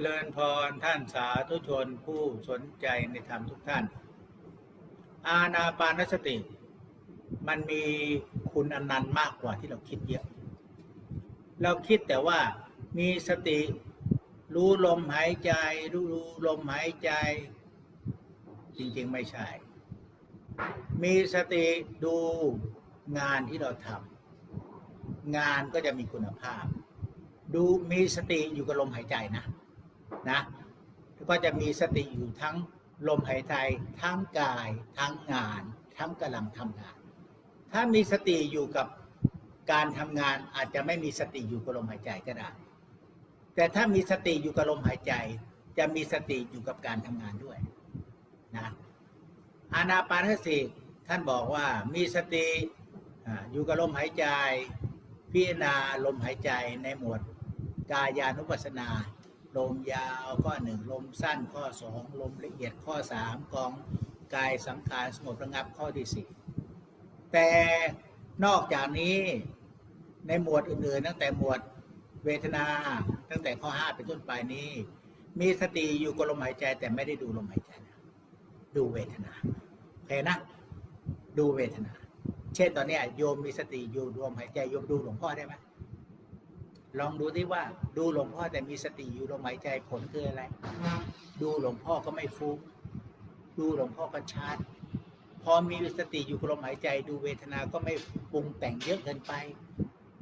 จริญพรท่านสาธุชนผู้สนใจในธรรมทุกท่าน อาณาปานสติ มันมีคุณอนนันต์มากกว่าที่เราคิดเยอะ เราคิดแต่ว่ามีสติ รู้ลมหายใจ รู้รู้ลมหายใจ จริงๆไม่ใช่ มีสติดูงานที่เราทำงานก็จะมีคุณภาพ ดูมีสติอยู่กับลมหายใจนะ นะก็จะมีสติอยู่ทั้งลมหายใจทั้งกาย ทั้งงาน ทั้งกำลังทำงาน ถ้ามีสติอยู่กับการทำงานอาจจะไม่มีสติอยู่กับลมหายใจก็ได้ แต่ถ้ามีสติอยู่กับลมหายใจ จะมีสติอยู่กับการทำงานด้วยนะอานาปานสติท่านบอกว่ามีสติอ่าอยู่กับลมหายใจ พิจารณาลมหายใจในหมวดกายานุปัสสนา ลมยาวข้อหนึ่งลมสั้นข้อสองลมละเอียดข้อสามกองกายสังขารสงบระงับข้อที่สี่แต่นอกจากนี้ในหมวดอื่นๆ ตั้งแต่หมวดเวทนาตั้งแต่ข้อห้าเป็นต้นไปนี้ มีสติอยู่กับลมหายใจแต่ไม่ได้ดูลมหายใจนะดูเวทนาโอเคนะ ดูเวทนา เช่นตอนนี้โยมมีสติอยู่รวมหายใจโยมดูหลวงพ่อได้ไหม ลองดูที่ว่าดูหลวงพ่อแต่มีสติอยู่ลมหายใจผลคืออะไร ดูหลวงพ่อก็ไม่ฟุ้งดูหลวงพ่อก็ชัดพอมีสติอยู่กับลมหายใจดูเวทนาก็ไม่ปรุงแต่งเยอะเกินไป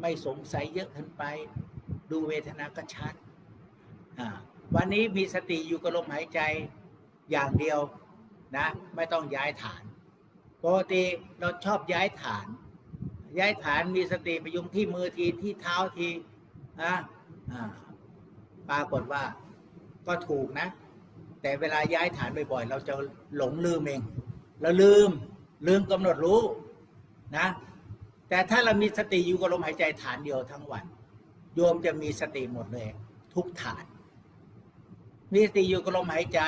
ไม่สงสัยเยอะเกินไป ดูเวทนาก็ชัดวันนี้มีสติอยู่กับลมหายใจอย่างเดียวนะ ไม่ต้องย้ายฐานปกติเราชอบย้ายฐาน ย้ายฐานมีสติไปยุงที่มือทีที่เท้าที นะปรากฏว่าก็ถูกนะ แต่เวลาย้ายฐานบ่อยๆ เราจะหลงลืมเอง เราลืมลืมกำหนดรู้นะ แต่ถ้าเรามีสติอยู่กับลมหายใจฐานเดียวทั้งวัน โยมจะมีสติหมดเลย ทุกฐาน มีสติอยู่กับลมหายใจ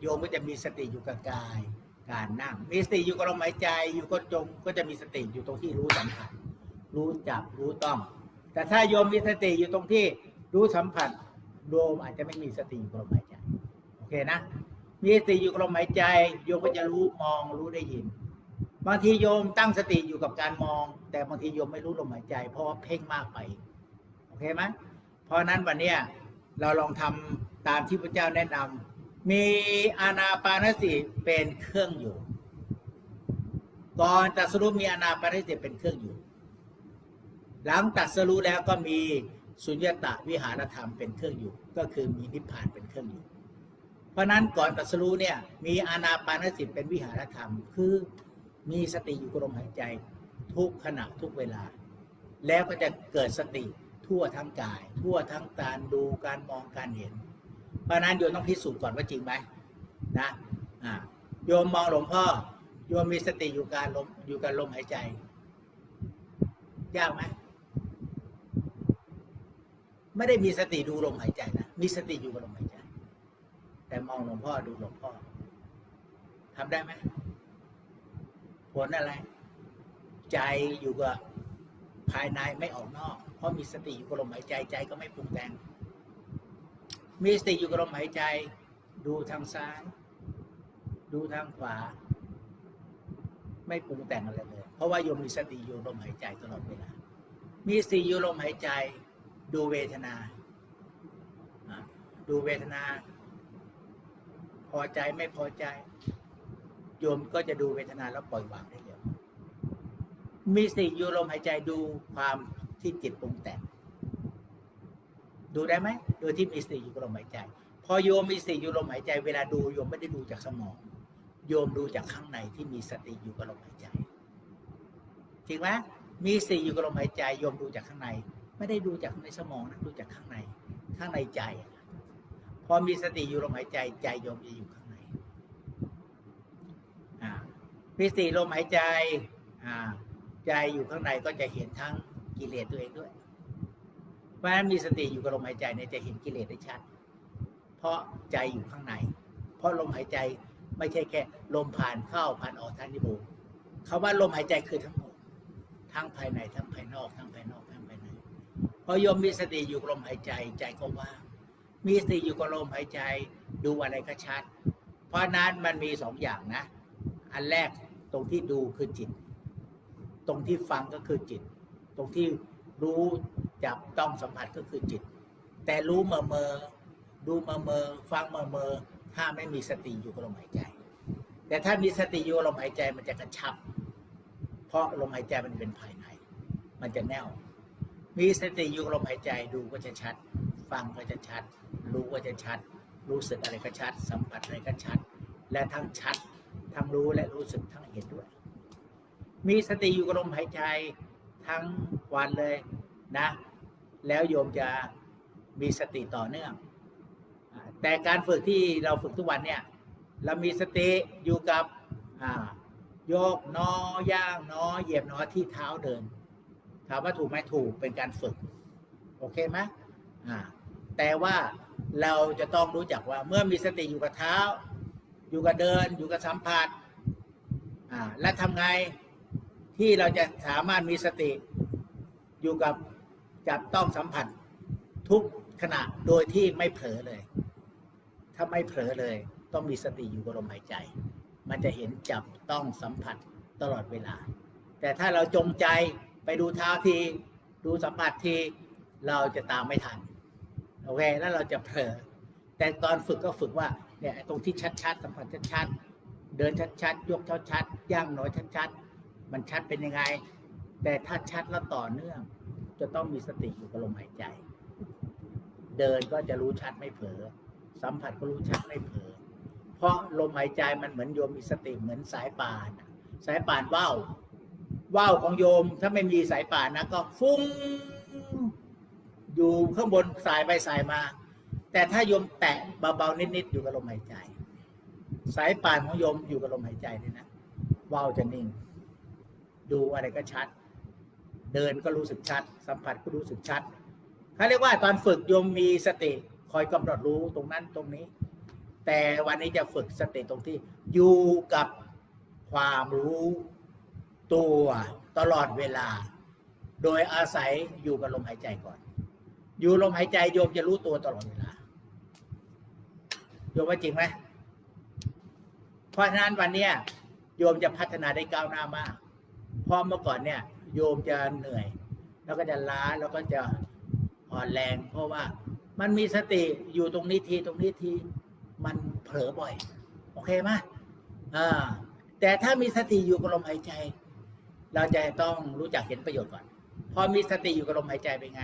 โยมก็จะมีสติอยู่กับกาย การนั่ง มีสติอยู่กับลมหายใจ อยู่ก็จงก็จะมีสติอยู่ตรงที่รู้สัมผัสรู้จับรู้ต้อง แต่ถ้าโยมมีสติอยู่ตรงที่รู้สัมผัสโยมอาจจะไม่มีสติอยู่กับลมหายใจโอเคนะ มีสติอยู่กับลมหายใจ โยมก็จะรู้มองรู้ได้ยิน บางทีโยมตั้งสติอยู่กับการมอง แต่บางทีโยมไม่รู้ลมหายใจ เพราะว่าเพ่งมากไปโอเคไหมเพราะนั้นวันเนี้ยเราลองทำตามที่พระเจ้าแนะนำมีอานาปานสติเป็นเครื่องอยู่ ก่อนตรัสรู้มีอานาปานสติเป็นเครื่องอยู่ หลังตรัสรู้แล้วก็มีสุญญตาวิหารธรรมเป็นเครื่องอยู่ ก็คือมีนิพพานเป็นเครื่องอยู่ เพราะนั้นก่อนตรัสรู้เนี่ยมีอานาปานสติเป็นวิหารธรรม คือมีสติอยู่กับลมหายใจ ทุกขณะทุกเวลา แล้วก็จะเกิดสติทั่วทั้งกาย ทั่วทั้งการดูการมองการเห็น เพราะฉะนั้นโยมต้องพิสูจน์ก่อนว่าจริงไหมนะอ่าโยมมองหลวงพ่อโยมมีสติอยู่การลมอยู่กับลมหายใจยากไหม ไม่ได้มีสติดูลมหายใจนะมีสติอยู่กับลมหายใจ แต่มองหลวงพ่อดูหลวงพ่อทำได้ไหมผลอะไร ใจอยู่กับภายในไม่ออกนอก เพราะมีสติอยู่กับลมหายใจใจก็ไม่ปรุงแต่ง มีสติอยู่กับลมหายใจ ดูทางซ้าย ดูทางขวา ไม่ปรุงแต่งอะไรเลย เพราะว่าโยมมีสติอยู่ลมหายใจตลอดเวลามีสติอยู่ลมหายใจ ดูเวทนา ดูเวทนา พอใจไม่พอใจ โยมก็จะดูเวทนาแล้วปล่อยวางได้เร็วมีสติอยู่ลมหายใจดูความที่จิตปรุงแต่งดูได้ไหม โดยที่มีสติอยู่กับลมหายใจ พอโยมมีสติอยู่ลมหายใจ เวลาดูโยมไม่ได้ดูจากสมอง โยมดูจากข้างในที่มีสติอยู่กับลมหายใจจริงไหมมีสติอยู่กับลมหายใจ โยมดูจากข้างใน ไม่ได้ดูจากในสมองนะดูจากข้างใน ข้างในใจ พอมีสติอยู่ลมหายใจใจโยมจะอยู่ข้างในมีสติลมหายใจใจอยู่ข้างในก็จะเห็นทั้งกิเลสตัวเองด้วย เพราะฉะนั้นมีสติอยู่กับลมหายใจเนี่ยจะเห็นกิเลสได้ชัด เพราะใจอยู่ข้างใน เพราะลมหายใจไม่ใช่แค่ ลมผ่านเข้าผ่านออกทางจมูกคาว่าลมหายใจคือทั้งหมด ทั้งภายในทั้งภายนอกทั้งภายนอก พอโยมมีสติอยู่กับลมหายใจใจก็ว่างมีสติอยู่กับลมหายใจ ดูอะไรก็ชัด เพราะนั้นมันมีสองอย่างนะ อันแรกตรงที่ดูคือจิต ตรงที่ฟังก็คือจิต ตรงที่รู้จับต้องสัมผัสก็คือจิต แต่รู้เมอเมอดูเมอเมอฟังเมอเมอถ้าไม่มีสติอยู่กับลมหายใจ แต่ถ้ามีสติอยู่กับลมหายใจมันจะกระชับ เพราะลมหายใจมันเป็นภายใน มันจะแน่ว มีสติอยู่กับลมหายใจดูก็จะชัด ฟังก็จะชัด รู้ก็จะชัด รู้สึกอะไรก็ชัด สัมผัสอะไรก็ชัด และทั้งชัด ทั้งรู้และรู้สึกทั้งเห็นด้วย มีสติอยู่กับลมหายใจทั้งวันเลยนะ แล้วโยมจะมีสติต่อเนื่อง แต่การฝึกที่เราฝึกทุกวันเนี่ย เรามีสติอยู่กับโยกนอย่างนอเหยียบนอที่เท้าเดิน ถามว่าถูกไหมถูกเป็นการฝึก โอเคไหมอ่าแต่ว่าเราจะต้องรู้จักว่าเมื่อมีสติอยู่กับเท้า อยู่กับเดิน อยู่กับสัมผัสอ่าและทำไงที่เราจะสามารถมีสติอยู่กับจับต้องสัมผัสทุกขณะโดยที่ไม่เผลอเลย ถ้าไม่เผลอเลย ต้องมีสติอยู่กับลมหายใจ มันจะเห็นจับต้องสัมผัสตลอดเวลา แต่ถ้าเราจงใจ ไปดูเท้าที ดูสัมผัสที เราจะตามไม่ทัน โอเค แล้วเราจะเผลอ แต่ตอนฝึกก็ฝึกว่า เนี่ยตรงที่ชัดๆ สัมผัสชัดๆ เดินชัดๆ ยกเท้าชัด ย่างหนอยชัดๆ มันชัดเป็นยังไง แต่ถ้าชัดแล้วต่อเนื่อง จะต้องมีสติอยู่กับลมหายใจ เดินก็จะรู้ชัดไม่เผลอ สัมผัสก็รู้ชัดไม่เผลอ เพราะลมหายใจมันเหมือนโยมมีสติเหมือนสายป่าน สายป่านว่าว ว่าวของโยมถ้าไม่มีสายป่านนะก็ฟุ้งอยู่ข้างบนสายไปสายมา แต่ถ้าโยมแตะเบาๆนิดๆอยู่กับลมหายใจ สายป่านของโยมอยู่กับลมหายใจเลยนะว่าวจะนิ่ง ดูอะไรก็ชัด เดินก็รู้สึกชัด สัมผัสก็รู้สึกชัดเขาเรียกว่าตอนฝึกโยมมีสติคอยกำหนดรู้ตรงนั้นตรงนี้ แต่วันนี้จะฝึกสติตรงที่อยู่กับความรู้ ตัวตลอดเวลา โดยอาศัยอยู่กับลมหายใจก่อน อยู่ลมหายใจโยมจะรู้ตัวตลอดเวลาโยมว่าจริงไหมเพราะฉะนั้นวันเนี้ยโยมจะพัฒนาได้ก้าวหน้ามากเพราะเมื่อก่อนเนี่ย โยมจะเหนื่อย แล้วก็จะล้าแล้วก็จะอ่อนแรง เพราะว่ามันมีสติอยู่ตรงนี้ทีตรงนี้ทีมันเผลอบ่อย โอเคไหมอ่าแต่ถ้ามีสติอยู่กับลมหายใจ เราจะต้องรู้จักเห็นประโยชน์ก่อน พอมีสติอยู่กับลมหายใจเป็นไง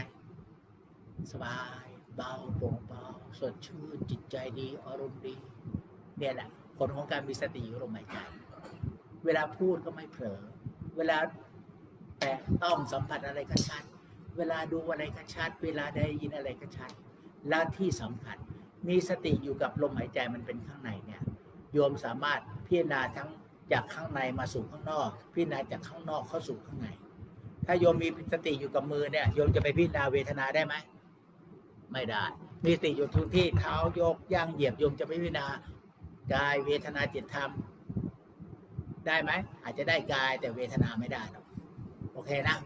สบาย เบาโปร่งเบาสดชื่นจิตใจดีอารมณ์ดีเนี่ยแหละผลของการมีสติอยู่กับลมหายใจ เวลาพูดก็ไม่เผลอ เวลาแตะต้องสัมผัสอะไรก็ชัด เวลาดูอะไรก็ชัด เวลาได้ยินอะไรก็ชัด และที่สำคัญมีสติอยู่กับลมหายใจมันเป็นข้างในเนี่ยโยมสามารถพิจารณาทั้ง จากข้างในมาสู่ข้างนอก พิจารณาจากข้างนอกเข้าสู่ข้างใน ถ้าโยมมีสติอยู่กับมือเนี่ยโยมจะไปพิจารณาเวทนาได้ไหมไม่ได้ มีสติอยู่ทุกที่เท้ายกย่างเหยียบโยมจะไปพิจารณากายเวทนาจิตธรรม ได้ไหมอาจจะได้กายแต่เวทนาไม่ได้หรอกโอเคนะ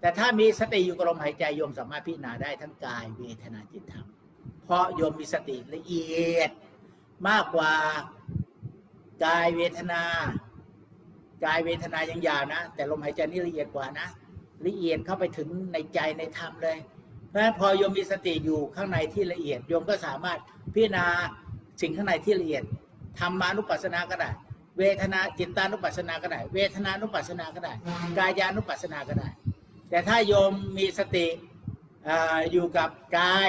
แต่ถ้ามีสติอยู่กับลมหายใจโยมสามารถพิจารณาได้ทั้งกายเวทนาจิตธรรม เพราะโยมมีสติละเอียดมากกว่ากายเวทนา กายเวทนายังยาบนะ แต่ลมหายใจนี่ละเอียดกว่านะ ละเอียดเข้าไปถึงในใจในธรรมเลย เพราะฉะนั้นพอโยมมีสติอยู่ข้างในที่ละเอียดโยมก็สามารถพิจารณาสิ่งข้างในที่ละเอียดธรรมานุปัสสนาก็ได้ เวทนาจิตานุปัสสนาก็ได้ เวทนานุปัสสนาก็ได้ กายานุปัสสนาก็ได้ แต่ถ้าโยมมีสติออยู่กับกาย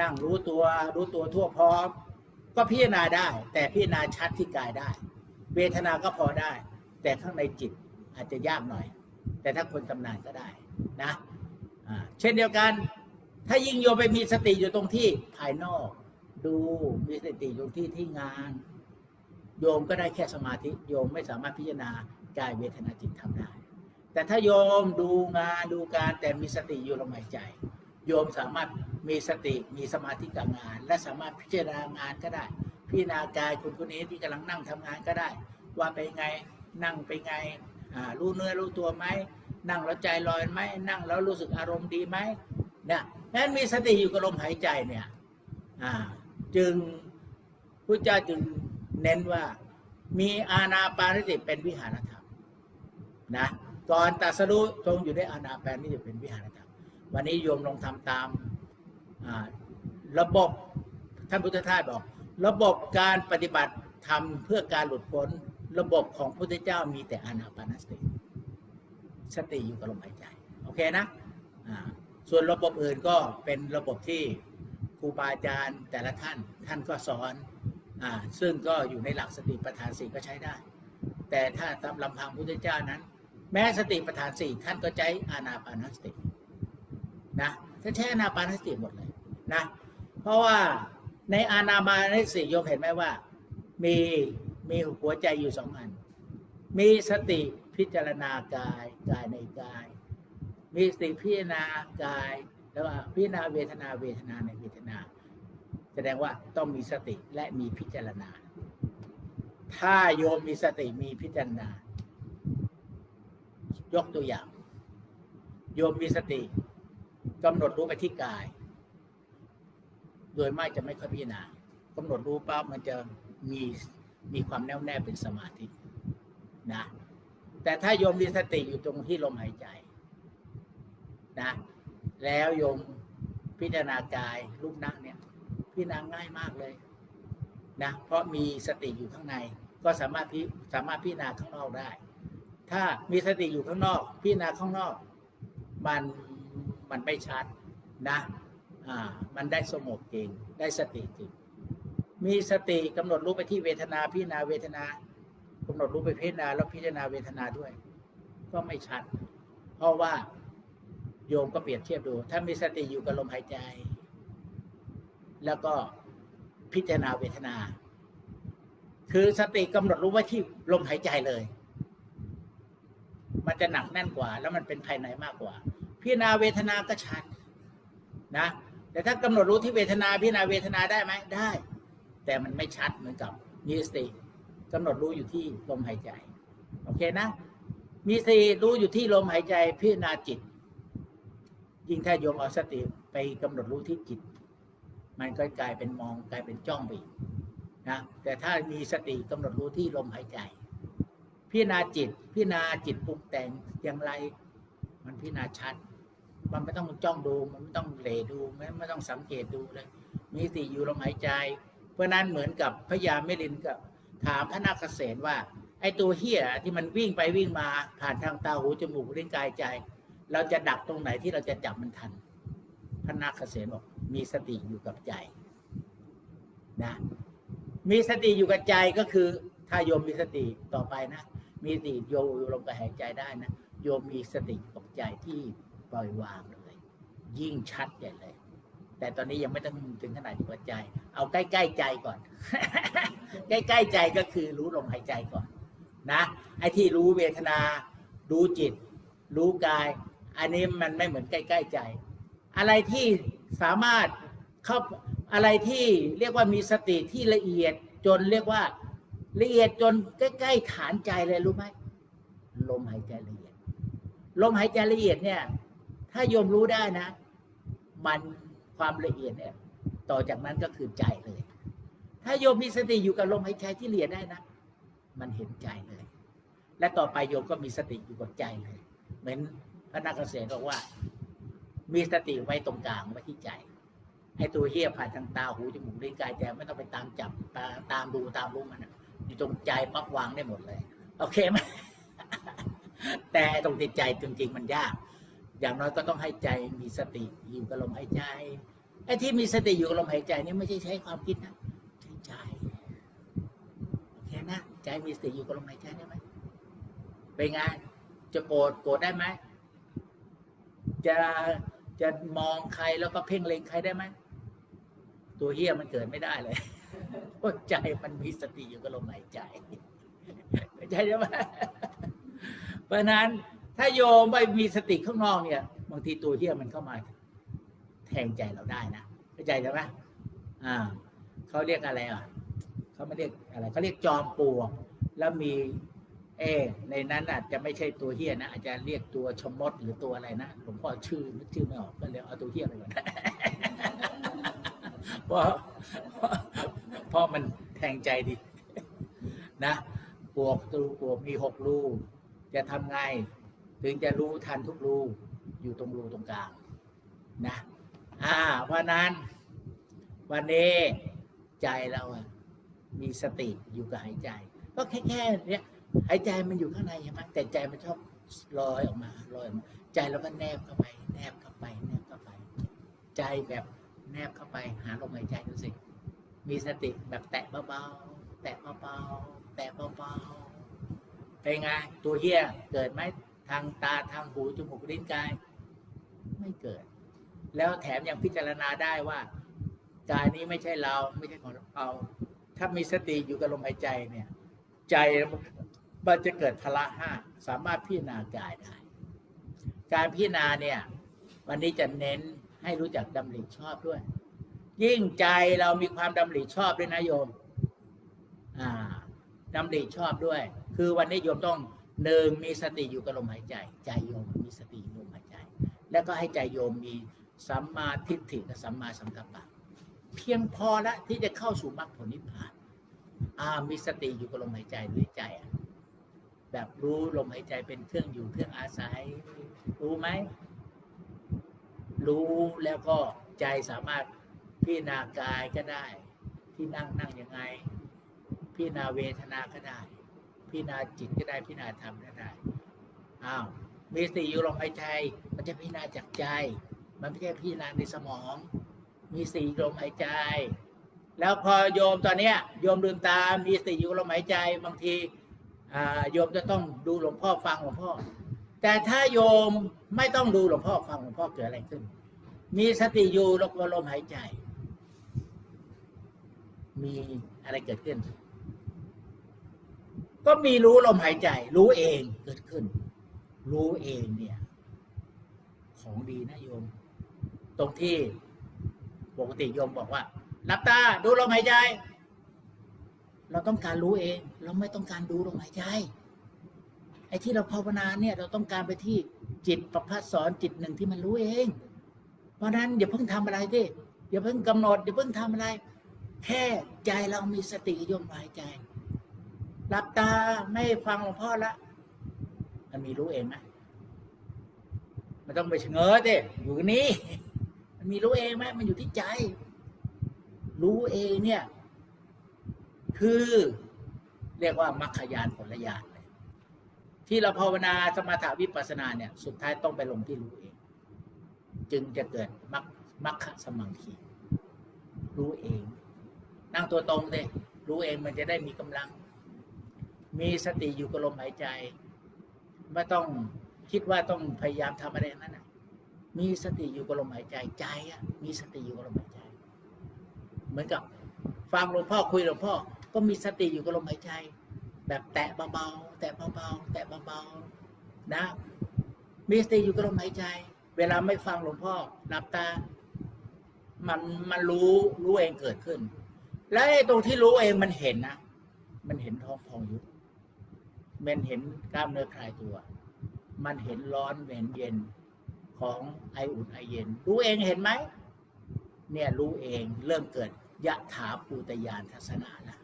นั่งรู้ตัวรู้ตัวทั่วพร้อม ก็พิจารณาได้ แต่พิจารณาชัดที่กายได้ เวทนาก็พอได้ แต่ข้างในจิตอาจจะยากหน่อย แต่ถ้าคนชำนาญก็ได้นะเช่นเดียวกัน ถ้ายิ่งโยมไปมีสติอยู่ตรงที่ภายนอก ดูมีสติอยู่ที่ที่งาน โยมก็ได้แค่สมาธิโยมไม่สามารถพิจารณากายเวทนาจิตทำได้ แต่ถ้าโยมดูงานดูการแต่มีสติอยู่ลมหายใจ โยมสามารถมีสติมีสมาธิกับงาน และสามารถพิจารณางานก็ได้ พิจารณากายคนคนนี้ที่กำลังนั่งทำงานก็ได้ ว่าไปนไง นั่งไปไงรู้เนื้อรู้ตัวไหมนั่งแล้วใจลอยไหมนั่งแล้วรู้สึกอารมณ์ดีไหมเนี่ยนั้นมีสติอยู่กับลมหายใจเนี่ยจึงพระเจ้าจึงเน้นว่ามีอาณาปานสติเป็นวิหารธรรมนะก่อนตัสรู้ทรงอยู่ในอาณาปานสติเป็นวิหารธรรมวันนี้โยมลองทำตามระบบท่านพุทธทาสบอก ระบบการปฏิบัติทำเพื่อการหลุดพ้น ระบบของพระพุทธเจ้ามีแต่อานาปานสติสติอยู่กับลมหายใจ โอเคนะส่วนระบบอื่นก็เป็นระบบที่ครูบาอาจารย์แต่ละท่านท่านก็สอนอซึ่งก็อยู่ในหลักสติปัฏฐานสี่ก็ใช้ได้ แต่ถ้าตามลำพังพระพุทธเจ้านั้น แม้สติปัฏฐานสี่ท่านก็ใช้อานาปานสตินะท่านใช้อานาปานสติหมดเลยนะเพราะว่าในอานาปานสติโยมเห็นไหมว่ามี มีหัวใจอยู่สองอัน มีสติพิจารณากายกายในกาย มีสติพิจารณากายแล้วพิจารณาเวทนาเวทนาในเวทนา แสดงว่าต้องมีสติและมีพิจารณา ถ้าโยมมีสติมีพิจารณา ยกตัวอย่าง โยมมีสติกำหนดรู้ไปที่กาย โดยไม่จะไม่ค่อยพิจารณากำหนดรู้ปั๊บมันจะมี มีความแน่วแน่เป็นสมาธินะแต่ถ้าโยมมีสติอยู่ตรงที่ลมหายใจนะแล้วโยมพิจารณากายรูปนั่งเนี่ยพิจารณาง่ายมากเลยนะเพราะมีสติอยู่ข้างใน ก็สามารถพิสามารถพิจารณาข้างนอกได้ ถ้ามีสติอยู่ข้างนอก พิจารณาข้างนอก มันมันไม่ชัดนะอ่ามันได้สงบจริงได้สติจริง มีสติกำหนดรู้ไปที่เวทนาพิจารณาเวทนากำหนดรู้ไปพิจารณาแล้วพิจารณาเวทนาด้วย ก็ไม่ชัด เพราะว่าโยมก็เปรียบเทียบดู ถ้ามีสติอยู่กับลมหายใจ แล้วก็พิจารณาเวทนา คือสติกำหนดรู้ไว้ที่ลมหายใจเลย มันจะหนักแน่นกว่า แล้วมันเป็นภายในมากกว่า พิจารณาเวทนาก็ชัดนะ แต่ถ้ากำหนดรู้ที่เวทนาพิจารณาเวทนาได้ไหมได้ แต่มันไม่ชัดเหมือนกับมีสติกำหนดรู้อยู่ที่ลมหายใจ โอเคนะ มีสติรู้อยู่ที่ลมหายใจพิจารณาจิต ยิ่งถ้าโยมเอาสติไปกำหนดรู้ที่จิต มันก็กลายเป็นมองกลายเป็นจ้องไปนะแต่ถ้ามีสติกำหนดรู้ที่ลมหายใจ พิจารณาจิต พิจารณาจิตปรุงแต่งอย่างไร มันพิจารณาชัด มันไม่ต้องจ้องดู มันไม่ต้องเหลดูไม่ไม่ต้องสังเกตดูเลยมีสติอยู่ลมหายใจ เพราะนั้นเหมือนกับพระยาเมรินกับถามพระนาคเษนว่า ไอ้ตัวเฮียที่มันวิ่งไปวิ่งมาผ่านทางตาหูจมูกลิ้นกายใจ เราจะดักตรงไหนที่เราจะจับมันทัน พระนาคเษนบอกมีสติอยู่กับใจนะมีสติอยู่กับใจก็คือถ้าโยมมีสติต่อไปนะ มีสติโยมลงไปหายใจได้นะ โยมมีสติกับใจที่ปล่อยวางเลย ยิ่งชัดใหญ่เลย แต่ตอนนี้ยังไม่ต้องถึงขนาดอยู่กับใจ เอาใกล้ๆใจก่อน ใกล้ๆใจก็คือรู้ลมหายใจก่อน นะไอ้ที่รู้เวทนา รู้จิต รู้กาย อันนี้มันไม่เหมือนใกล้ๆใจ อะไรที่สามารถเข้าอะไรที่เรียกว่ามีสติที่ละเอียดจนเรียกว่าละเอียดจนใกล้ๆฐานใจเลยรู้ไหมลมหายใจละเอียด ลมหายใจละเอียดเนี่ย ถ้าโยมรู้ได้นะ มัน ความละเอียดเนี่ยต่อจากนั้นก็คือใจเลย ถ้าโยมมีสติอยู่กับลมหายใจที่เอียดได้นะ มันเห็นใจเลย และต่อไปโยมก็มีสติอยู่กับใจเลย เหมือนพระนักเกษตรบอกว่า มีสติไว้ตรงกลางไว้ที่ใจให้ตัวเฮียผ่านทางตาหูจมูกลิ้นกายใจไม่ต้องไปตามจับตาตามดูตามรู้มันอะอยู่ตรงใจปักวางได้หมดเลย โอเคไหมแต่ตรงติดใจจริงๆมันยาก อย่างน้อยก็ต้องให้ใจมีสติอยู่กับลมหายใจไอ้ที่มีสติอยู่กับลมหายใจนี่ไม่ใช่ใช้ความคิดนะใช้ใจโอเคนะใจมีสติอยู่กับลมหายใจได้ไหมเป็นไงจะโกรธโกรธได้ไหมจะจะมองใครแล้วก็เพ่งเล็งใครได้ไหมตัวเฮี้ยมันเกิดไม่ได้เลยเพราะใจมันมีสติอยู่กับลมหายใจใจใช่ไหมเพราะนั้น ถ้าโยมไปมีสติข้างนอกเนี่ย บางทีตัวเฮียมันเข้ามาแทงใจเราได้นะเข้าใจใช่ไหมอ่าเขาเรียกอะไรอะเขาไม่เรียกอะไรเขาเรียกจอมปลวกแล้วมี เอ ในนั้นอาจจะไม่ใช่ตัวเฮียนะอาจจะเรียกตัวชมมดหรือตัวอะไรนะหลวงพ่อชื่อนึกชื่อไม่ออกก็เลยเอาตัวเฮียไปก่อนเพราะเพราะมันแทงใจดี นะปวกตูปวกมีหกรูจะทำไง ถึงจะรู้ทันทุกรูอยู่ตรงรูตรงกลางนะอ่าเพราะนั้นวันนี้ใจเราอะมีสติอยู่กับหายใจ ก็แค่แค่เนี้ยหายใจมันอยู่ข้างในใช่ไหมแต่ใจมันชอบลอยออกมาลอยออกมาใจเราก็แนบเข้าไป แนบเข้าไป แนบเข้าไป ใจแบบแนบเข้าไป หาลมหายใจดูสิมีสติแบบแตะเบาๆแตะเบาๆแตะเบาๆเป็นไงตัวเฮียเกิดไหม ทางตาทางหูจมูกลิ้นกาย ไม่เกิด แล้วแถมยังพิจารณาได้ว่ากายนี้ไม่ใช่เราไม่ใช่ของเราถ้ามีสติอยู่กับลมหายใจเนี่ย ใจมันจะเกิดพละห้าสามารถพิจารณากายได้ การพิจารณาเนี่ย วันนี้จะเน้นให้รู้จักดำริชอบด้วย ยิ่งใจเรามีความดำริชอบด้วยนะโยม อ่าดำริชอบด้วย คือวันนี้โยมต้อง หนึ่งมีสติอยู่กับลมหายใจ ใจโยมมีสติลมหายใจ แล้วก็ให้ใจโยมมีสัมมาทิฏฐิกับสัมมาสังกัปปะ เพียงพอละที่จะเข้าสู่มรรคผลนิพพานอ่ามีสติอยู่กับลมหายใจด้วยใจอะแบบรู้ลมหายใจเป็นเครื่องอยู่เครื่องอาศัย รู้ไหม รู้แล้วก็ใจสามารถพิจารณากายก็ได้ ที่นั่งนั่งยังไง พิจารณาเวทนาก็ได้ พิจารณาจิตก็ได้พิจารณาธรรมก็ได้อ้าวมีสติอยู่ลมหายใจ มันจะพิจารณาจากใจ มันไม่ใช่พิจารณาในสมอง มีสติลมหายใจ แล้วพอโยมตอนเนี้ยโยมลืมตา มีสติอยู่ลมหายใจบางทีอ่าโยมจะต้องดูหลวงพ่อฟังหลวงพ่อ แต่ถ้าโยมไม่ต้องดูหลวงพ่อฟังหลวงพ่อเกิดอะไรขึ้น มีสติอยู่ลมลมหายใจ มีอะไรเกิดขึ้น ก็มีรู้ลมหายใจ รู้เองเกิดขึ้น รู้เองเนี่ย ของดีนะโยม ตรงที่ปกติโยมบอกว่าหลับตาดูลมหายใจ เราต้องการรู้เอง เราไม่ต้องการดูลมหายใจไอ้ที่เราภาวนาเนี่ย เราต้องการไปที่จิตประพัดสอนจิตหนึ่งที่มันรู้เอง เพราะนั้นอย่าเพิ่งทำอะไรดิอย่าเพิ่งกำหนดอย่าเพิ่งทำอะไร แค่ใจเรามีสติโยมหายใจ หลับตาไม่ฟังหลวงพ่อละ มันมีรู้เองไหมมันต้องไปเฉงอดิอยู่นี่มันมีรู้เองไหมมันอยู่ที่ใจ รู้เองเนี่ย คือ เรียกว่ามัคคยานผลญาณเลยที่เราภาวนาสมถาวิปัสสนาเนี่ย สุดท้ายต้องไปลงที่รู้เอง จึงจะเกิดมัคมัคคสมังคีรู้เอง นั่งตัวตรงเลยรู้เองมันจะได้มีกำลัง มีสติอยู่กับลมหายใจ ไม่ต้องคิดว่าต้องพยายามทำอะไรนั้นนะมีสติอยู่กับลมหายใจใจอะมีสติอยู่กับลมหายใจ เหมือนกับฟังหลวงพ่อคุยหลวงพ่อ ก็มีสติอยู่กับลมหายใจ แบบแตะเบาๆแตะเบาๆแตะเบาๆนะ มีสติอยู่กับลมหายใจ เวลาไม่ฟังหลวงพ่อหลับตา มันมันรู้รู้เองเกิดขึ้น และตรงที่รู้เองมันเห็นนะมันเห็นท้องพองยุบ มันเห็นกล้ามเนื้อคลายตัว มันเห็นร้อนเห็นเย็นของไออุ่นไอเย็น รู้เองเห็นไหม เนี่ยรู้เองเริ่มเกิดยะถาภูตยานทัศนาละ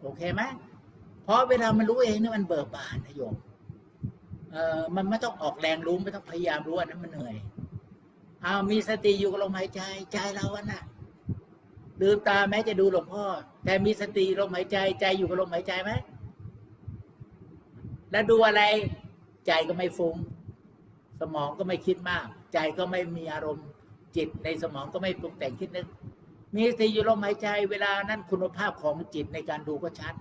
โอเคไหมเพราะเวลามันรู้เองเนี่ยมันเบิกบานนะโยมเออมันไม่ต้องออกแรงรู้ไม่ต้องพยายามรู้อันนั้นมันเหนื่อยเอามีสติอยู่กับลมหายใจใจเราอะน่ะลืมตาแม้จะดูหลวงพ่อ แต่มีสติลมหายใจใจอยู่กับลมหายใจไหม แล้วดูอะไร ใจก็ไม่ฟุง้ง สมองก็ไม่คิดมาก ใจก็ไม่มีอารมณ์จิตในสมองก็ไม่ปรุงแต่งคิดนึก มีสติอยู่ลมหายใจเวลานั้นคุณภาพของจิตในการดูก็ชัด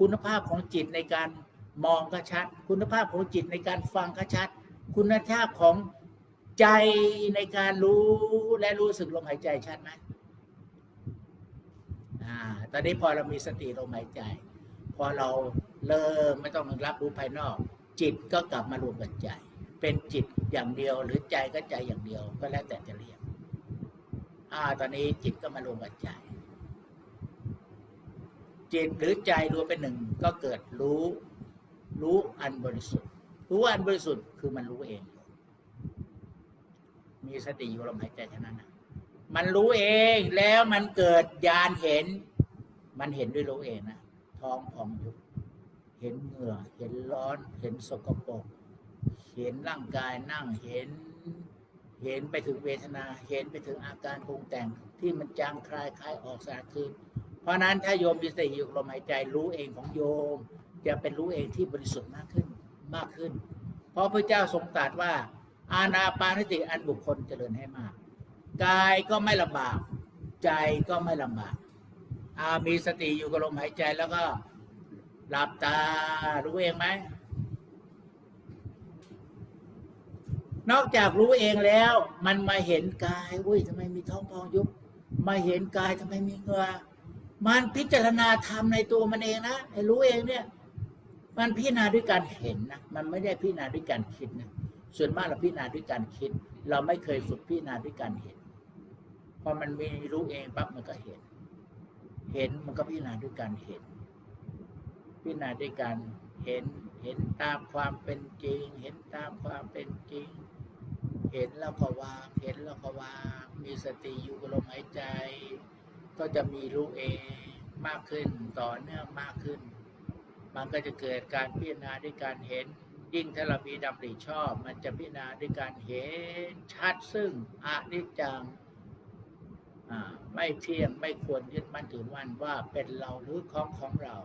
คุณภาพของจิตในการมองก็ชัด คุณภาพของจิตในการฟังก็ชัด คุณภาพของใจในการรู้และรู้สึกลมหายใจชัดไหมอ่า ตอนนี้พอเรามีสติลมหายใจ พอเราเริ่มไม่ต้องรับรู้ภายนอก จิตก็กลับมารวมกับใจ เป็นจิตอย่างเดียวหรือใจก็ใจอย่างเดียวก็แล้วแต่จะเรียกอ่า ตอนนี้จิตก็มารวมกับใจ จิตหรือใจรวมเป็นหนึ่งก็เกิดรู้ รู้อันบริสุทธิ์ รู้อันบริสุทธิ์คือมันรู้เอง มีสติอยู่ลมหายใจเท่านั้นนะมันรู้เองแล้วมันเกิดญาณเห็น มันเห็นด้วยรู้เองนะ ท้องพองยุบเห็นเหงื่อ เห็นร้อน เห็นสกปรก เห็นร่างกายนั่ง เห็น เห็นไปถึงเวทนา เห็นไปถึงอาการปรุงแต่งที่มันจางคลายคลายออกสาคืนเพราะนั้นถ้าโยมมีสติอยู่ลมหายใจรู้เองของโยม จะเป็นรู้เองที่บริสุทธิ์มากขึ้นมากขึ้น เพราะพระเจ้าทรงตรัสว่า อาณาปานสติอันบุคคลเจริญให้มาก กายก็ไม่ลำบาก ใจก็ไม่ลำบาก มีสติอยู่กับลมหายใจแล้วก็ หลับตารู้เองไหม นอกจากรู้เองแล้ว มันมาเห็นกายอุ้ยทำไมมีท้องพองยุบมาเห็นกายทำไมมีเงื่อมันพิจารณาธรรมในตัวมันเองนะไอ้รู้เองเนี่ย มันพิจารณาด้วยการเห็นนะมันไม่ได้พิจารณาด้วยการคิดนะส่วนมากเราพิจารณาด้วยการคิด เราไม่เคยฝึกพิจารณาด้วยการเห็นพอมันมีรู้เองปั๊บมันก็เห็น เห็นมันก็พิจารณาด้วยการเห็น พิจารณาด้วยการเห็นเห็นตามความเป็นจริง เห็นตามความเป็นจริง เห็นแล้วก็วาง เห็นแล้วก็วาง มีสติอยู่กับลมหายใจ ก็จะมีรู้เองมากขึ้นต่อเนื่องมากขึ้น มันก็จะเกิดการพิจารณาด้วยการเห็น ยิ่งถ้าเรามีดำริชอบ มันจะพิจารณาด้วยการเห็นชัดซึ่งอนิจจัง ไม่เที่ยงไม่ควรยึดมั่นถือมั่นว่าเป็นเราหรือของของเรา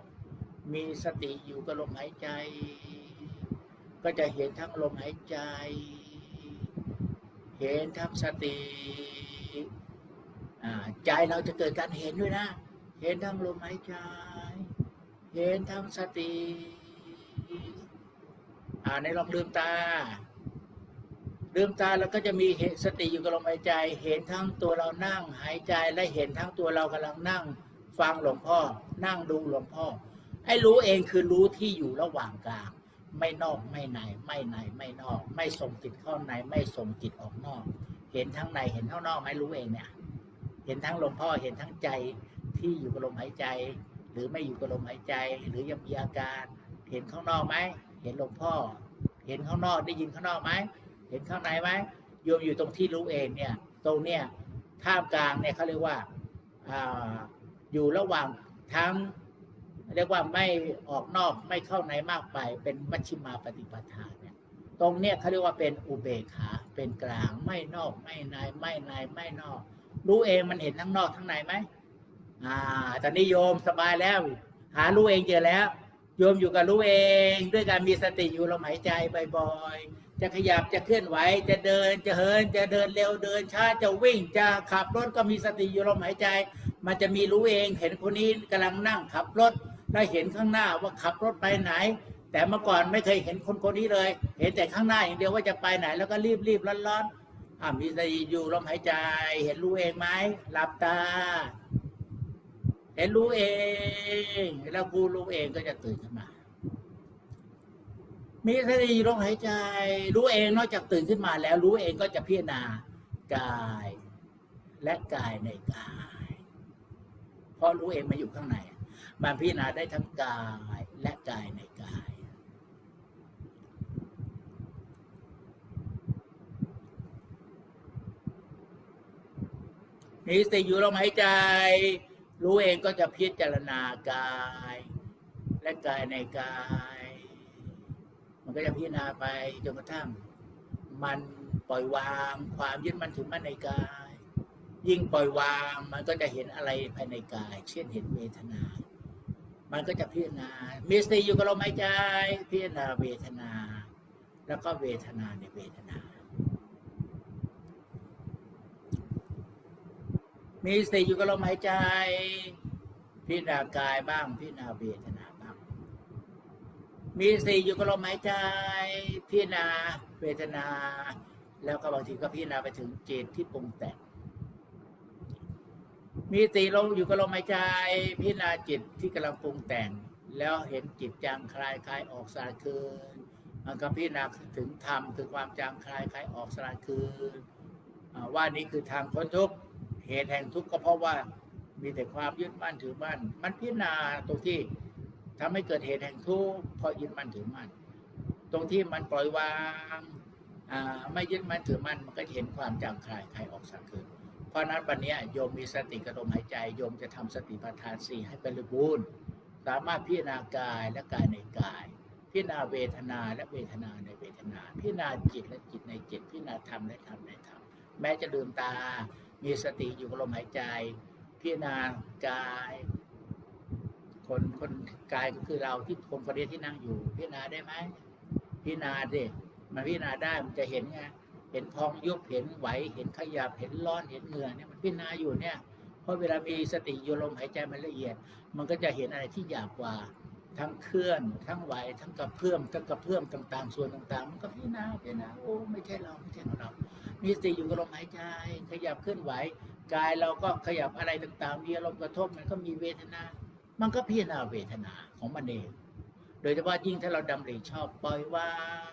มีสติอยู่กับลมหายใจ ก็จะเห็นทั้งลมหายใจ เห็นทั้งสติใจเราจะเกิดการเห็นด้วยนะ เห็นทั้งลมหายใจ เห็นทั้งสติ อ่าในลองลืมตา ลืมตาแล้วก็จะมีสติอยู่กับลมหายใจ เห็นทั้งตัวเรานั่งหายใจและเห็นทั้งตัวเรากำลังนั่ง ฟังหลวงพ่อ นั่งดูหลวงพ่อให้รู้เองคือรู้ที่อยู่ระหว่างกลาง ไม่นอกไม่ใน ไม่ในไม่นอก ไม่ส่งจิตเข้าในไม่ส่งจิตออกนอก เห็นทั้งในเห็นทั้งนอกไหมรู้เองเนี่ยเห็นทั้งหลวงพ่อเห็นทั้งใจที่อยู่กับลมหายใจ หรือไม่อยู่กับลมหายใจ หรือยังมีอาการ เห็นข้างนอกไหมเห็นหลวงพ่อ เห็นข้างนอกได้ยินข้างนอกไหม เห็นข้างในไหมโยมอยู่ตรงที่รู้เองเนี่ย ตรงเนี่ยท่ามกลางเนี่ยเขาเรียกว่าอ่าอยู่ระหว่างทั้ง เรียกว่าไม่ออกนอกไม่เข้าในมากไป เป็นมัชชิมาปฏิปทาเนี่ย ตรงเนี่ยเขาเรียกว่าเป็นอุเบกขา เป็นกลางไม่นอกไม่ในไม่ในไม่นอก รู้เองมันเห็นทั้งนอกทั้งในไหมอ่าตอนนี้โยมสบายแล้ว หารู้เองเจอแล้ว โยมอยู่กับรู้เอง ด้วยการมีสติอยู่ลมหายใจบ่อยๆ จะขยับจะเคลื่อนไหวจะเดินจะเหินจะเดินเร็วเดินช้าจะวิ่งจะขับรถก็มีสติอยู่ลมหายใจ มันจะมีรู้เองเห็นคนนี้กำลังนั่งขับรถแล้วเห็นข้างหน้าว่าขับรถไปไหน แต่เมื่อก่อนไม่เคยเห็นคนคนนี้เลย เห็นแต่ข้างหน้าอย่างเดียวว่าจะไปไหน แล้วก็รีบรีบร้อนร้อนๆอ่ามีสติอยู่ลมหายใจ เห็นรู้เองไหมหลับตา เห็นรู้เอง แล้วผู้รู้เองก็จะตื่นขึ้นมา มีสติลมหายใจ รู้เองนอกจากตื่นขึ้นมาแล้ว รู้เองก็จะพิจารณากายและกายในกาย เพราะรู้เองมาอยู่ข้างในมันพิจารณาได้ทั้งกายและกายในกาย มีสติอยู่ลมหายใจ รู้เองก็จะพิจารณากาย และกายในกาย ก็จะพิจารณาไปจนกระทั่ง มันปล่อยวางความยึดมั่นถือมั่นในกาย ยิ่งปล่อยวางมันก็จะเห็นอะไรภายในกาย เช่นเห็นเวทนา มันก็จะพิจารณามีสติอยู่กับลมหายใจพิจารณาเวทนา แล้วก็เวทนาในเวทนา มีสติอยู่กับลมหายใจ พิจารณากายบ้างพิจารณาเวทนา มีสติอยู่กับลมหายใจ พิจารณาเวทนา แล้วก็บางทีก็พิจารณาไปถึงจิตที่ปรุงแต่งมีสติลงอยู่กับลมหายใจ พิจารณาจิตที่กำลังปรุงแต่ง แล้วเห็นจิตจางคลายคลายออกสลายคืนมันก็พิจารณาถึงธรรมคือความจางคลายคลายออกสลายคืนอ่าว่านี้คือทางพ้นทุกข์เหตุแห่งทุกข์ก็เพราะว่ามีแต่ความยึดมั่นถือมั่นมันพิจารณาตรงที่ ทำให้เกิดเหตุแห่งทุกข์เพราะยึดมั่นถือมั่นตรงที่มันปล่อยวางไม่ยึดมั่นถือมั่นมันก็เห็นความจางคลายคลายออกสลายคืนราะนั้นวันนี้ยโยมมีสติกระลมหายใจโยมจะทำสติปัฏฐานสี่ให้เป็นบูรณ์สามารถพิจารณากายและกายในกาย พิจารณาเวทนาและเวทนาในเวทนา พิจารณาจิตและจิตในจิต พิจารณาธรรมและธรรมในธรรมแม้จะลืมตา มีสติอยู่กับลมหายใจ พิจารณากาย คนคนกายก็คือเราที่คนคนเดียวที่นั่งอยู่ พิจารณาได้ไหมพิจารณาดิมันพิจารณาได้มันจะเห็นไงเห็นพองยุบเห็นไหวเห็นขยับเห็นร้อนเห็นเหงื่อเนี่ยมันพิจารณาอยู่เนี่ยเพราะเวลามีสติอยู่ลมหายใจมันละเอียด มันก็จะเห็นอะไรที่หยาบกว่า ทั้งเคลื่อน ทั้งไหวทั้งกระเพื่อมทั้งกระเพื่อมต่าง ๆ ส่วนต่างๆ มันก็พิจารณาพิจารณาโอ้ไม่ใช่เราไม่ใช่ของเรา มีสติอยู่กับลมหายใจ ขยับเคลื่อนไหวกายเราก็ขยับอะไรต่างๆมีอารมณ์กระทบมันก็มีเวทนา มันก็พิจารณาเวทนาของมันเอง โดยเฉพาะยิ่งถ้าเราดำริชอบปล่อยวาง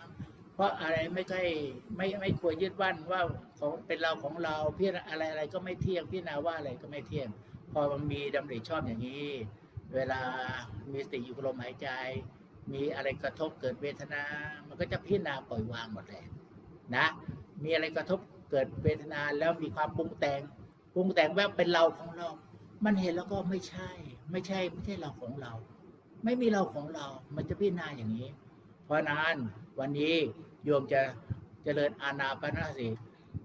เพราะอะไรไม่ใช่ไม่ไม่ควรยึดมั่นว่าของเป็นเราของเราพิจารณาอะไรอะไรก็ไม่เที่ยงพิจารณาว่าอะไรก็ไม่เที่ยง พอมันมีดำริชอบอย่างนี้ เวลามีสติอยู่กับลมหายใจ มีอะไรกระทบเกิดเวทนา มันก็จะพิจารณาปล่อยวางหมดเลยนะ มีอะไรกระทบเกิดเวทนาแล้วมีความปรุงแต่งปรุงแต่งว่าเป็นเราของเรา มันเห็นแล้วก็ไม่ใช่ ไม่ใช่ไม่ใช่เราของเรา ไม่มีเราของเรา มันจะพิจารณาอย่างนี้ เพราะนั้นวันนี้โยมจะเจริญอานาปาสติ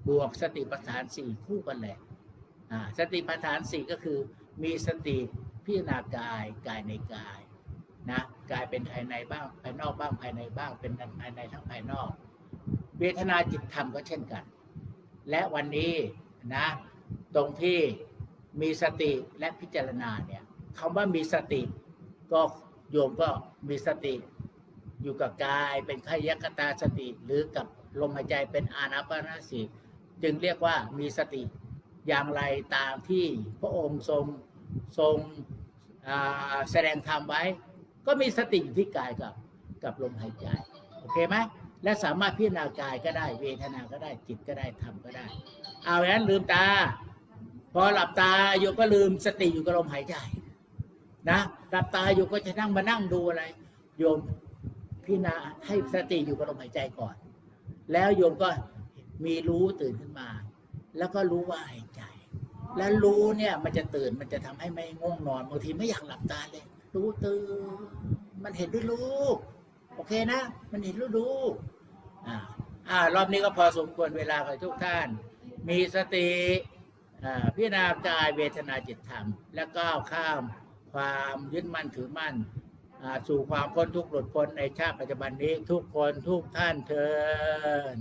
บวกสติปัฏฐานสี่คู่กันแหละอ่าสติปัฏฐานสี่ก็คือ มีสติพิจารณากายกายในกายนะกายเป็นภายในบ้างภายนอกบ้างภายในบ้างเป็นทั้งภายในทั้งภายนอกเวทนาจิตธรรมก็เช่นกัน และวันนี้นะตรงที่มีสติและพิจารณาเนี่ย คำว่ามีสติ ก็โยมก็มีสติ อยู่กับกายเป็นขยคตาสติ หรือกับลมหายใจเป็นอานาปานสติจึงเรียกว่ามีสติอย่างไรตามที่พระองค์ทรงทรงแสดงธรรมไว้ ก็มีสติอยู่ที่กายกับกับลมหายใจโอเคไหมและสามารถพิจารณากายก็ได้เวทนาก็ได้จิตก็ได้ธรรมก็ได้ เอาอย่างนั้นลืมตา พอหลับตาโยมก็ลืมสติอยู่กับลมหายใจ นะหลับตาอยู่ก็จะนั่งมานั่งดูอะไร โยมพิจารณาให้สติอยู่กับลมหายใจก่อน แล้วโยมก็มีรู้ตื่นขึ้นมา แล้วก็รู้ว่าหายใจ แล้วรู้เนี่ยมันจะตื่นมันจะทำให้ไม่ง่วงนอนบางทีไม่อยากหลับตาเลย รู้ตื่นมันเห็นด้วยรู้โอเคนะ มันเห็นรู้รู้อ่าอ่ารอบนี้ก็พอสมควรเวลาของทุกท่าน มีสติอ่าพิจารณากายเวทนาจิตธรรม แล้วก้าวข้าม ความยึดมั่นถือมั่น สู่ความพ้นทุกข์หลุดพ้นในชาติปัจจุบันนี้ทุกคนทุกท่านเทิน